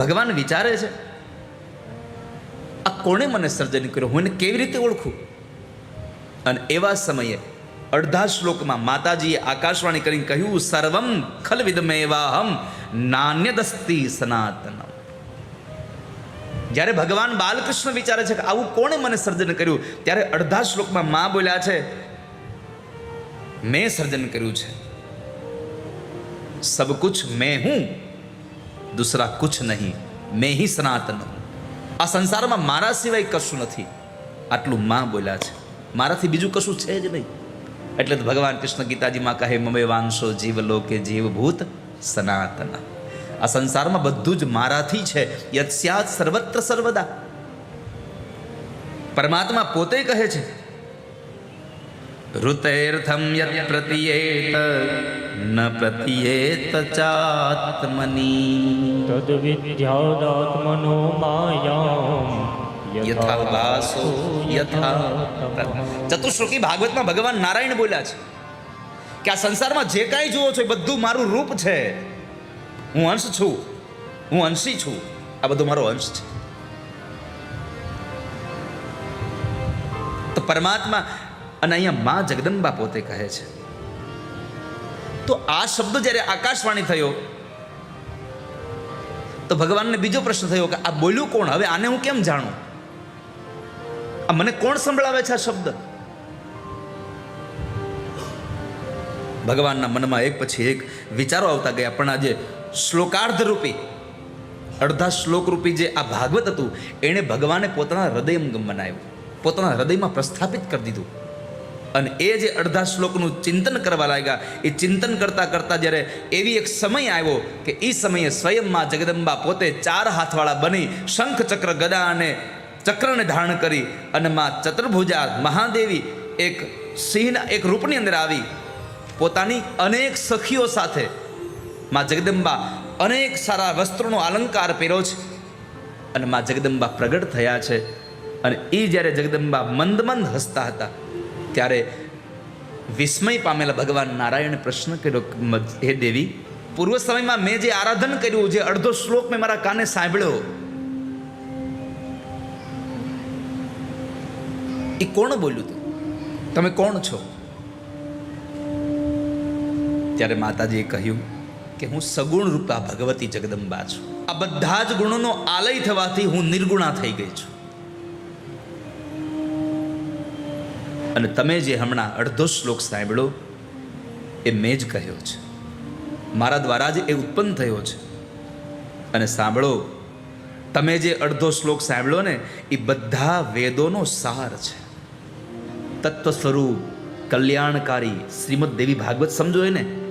ભગવાન વિચારે છે, આ કોણે મને સર્જન કર્યું? હું એને કેવી રીતે ઓળખું? અને એવા સમયે અડધા શ્લોકમાં માતાજીએ આકાશવાણી કરીને કહ્યું, સર્વમ ખલવિદમેવાહમ નાન્યદસ્તી સનાતનમ. જ્યારે ભગવાન બાલકૃષ્ણ વિચારે છે કે આવું કોણે મને સર્જન કર્યું, ત્યારે અડધા શ્લોકમાં મા બોલ્યા છે, મેં સર્જન કર્યું છે. સબ કુછ મેં હું દૂસરા કુછ નહીં મેં હી સનાતન આ સંસારમાં મારા સિવાય કશું નથી આટલું માં બોલ્યા છે મારાથી બીજું કશું છે જ નહીં એટલે ભગવાન કૃષ્ણ ગીતાજીમાં કહે મમે વાંશો જીવ લોકે જીવભૂત સનાતન આ સંસારમાં બધું જ મારાથી છે યત્સ્યાત સર્વત્ર સર્વદા પરમાત્મા પોતે કહે છે તદ્વિદ્યાદાત્મનો માયામ યથા વાસો યથા ચતુશ્લોકી ભાગવતમાં ભગવાન નારાયણ બોલ્યા છે કે આ સંસારમાં જે કાંઈ જુઓ છો એ બધું મારું રૂપ છે. હું અંશ છું હું અંશી છું આ બધું મારો અંશ છે. તો પરમાત્મા અને અહીંયા મા જગદંબા પોતે કહે છે. તો આ શબ્દ જ્યારે આકાશવાણી થયો, તો ભગવાનને બીજો પ્રશ્ન થયો કે આ બોલ્યું કોણ? હવે આને હું કેમ જાણું? આ મને કોણ સંભળાવે છે આ શબ્દ? ભગવાનના મનમાં એક પછી એક વિચારો આવતા ગયા, પણ આજે શ્લોકાર્ધ રૂપી અડધા શ્લોક રૂપી જે આ ભાગવત હતું, એણે ભગવાને પોતાના હૃદયંગમ બનાવ્યું, પોતાના હૃદયમાં પ્રસ્થાપિત કરી દીધું. અને એ જે અડધા શ્લોકનું ચિંતન કરવા લાગ્યા, એ ચિંતન કરતાં કરતાં જ્યારે એવી એક સમય આવ્યો કે એ સમયે સ્વયંમાં જગદંબા પોતે ચાર હાથવાળા બની શંખ ચક્ર ગદા અને ચક્રને ધારણ કરી અને માં ચતુર્ભુજા મહાદેવી એક સિંહના એક રૂપની અંદર આવી. પોતાની અનેક સખીઓ સાથે માં જગદંબા અનેક સારા વસ્ત્રોનો અલંકાર પહેર્યો છે અને માં જગદંબા પ્રગટ થયા છે. અને એ જ્યારે જગદંબા મંદ મંદ હસતા હતા ત્યારે વિસ્મય પામેલા ભગવાન નારાયણે પ્રશ્ન કર્યો હે દેવી, પૂર્વ સમયમાં મેં જે આરાધન કર્યું, જે અડધો શ્લોક મેં મારા કાને સાંભળ્યો. એ કોણ બોલ્યું હતું તમે કોણ છો? ત્યારે માતાજીએ કહ્યું કે, હું સગુણ રૂપા ભગવતી જગદંબા છું. આ બધા જ ગુણોનો આલય થવાથી હું નિર્ગુણા થઈ ગઈ છું. અને તમે જે હમણાં અડધો શ્લોક સાંભળો એ મેં જ કહ્યો છે. મારા દ્વારા જ એ ઉત્પન્ન થયો છે. અને સાંભળો, તમે જે અડધો શ્લોક સાંભળ્યો ને, એ બધા વેદોનો સાર છે. તત્વ સ્વરૂપ કલ્યાણકારી, શ્રીમદ દેવી ભાગવત સમજો એને.